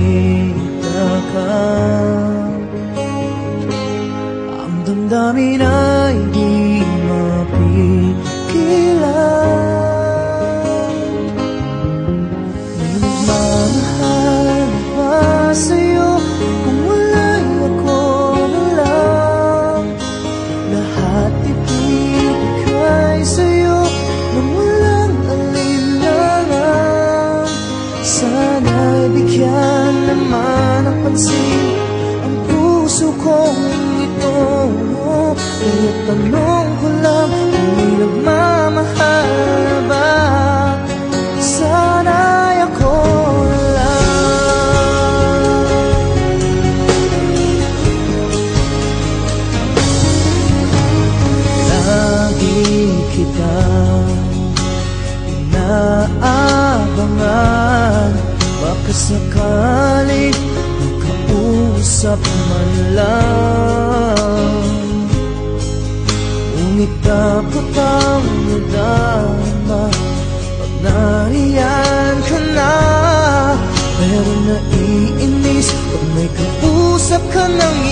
Makikita ka Ang damdamin ay di mapigilan nagmamahal ba sa'yo. Kung wala'y ako na lang Lahat ibigay sa'yo Nang walang alinlangan Sana'y bigyan naman ng pansin Ang puso kong ito Kaya tanong ko lang Kung may nagmamahal ba Sana'y ako lang. Lagi kita inaabangan Baka sakaling makausap man lang. Ngunit dapat ang nadama Pag nariyan ka na. Pero naiinis Pag may kausap ka ng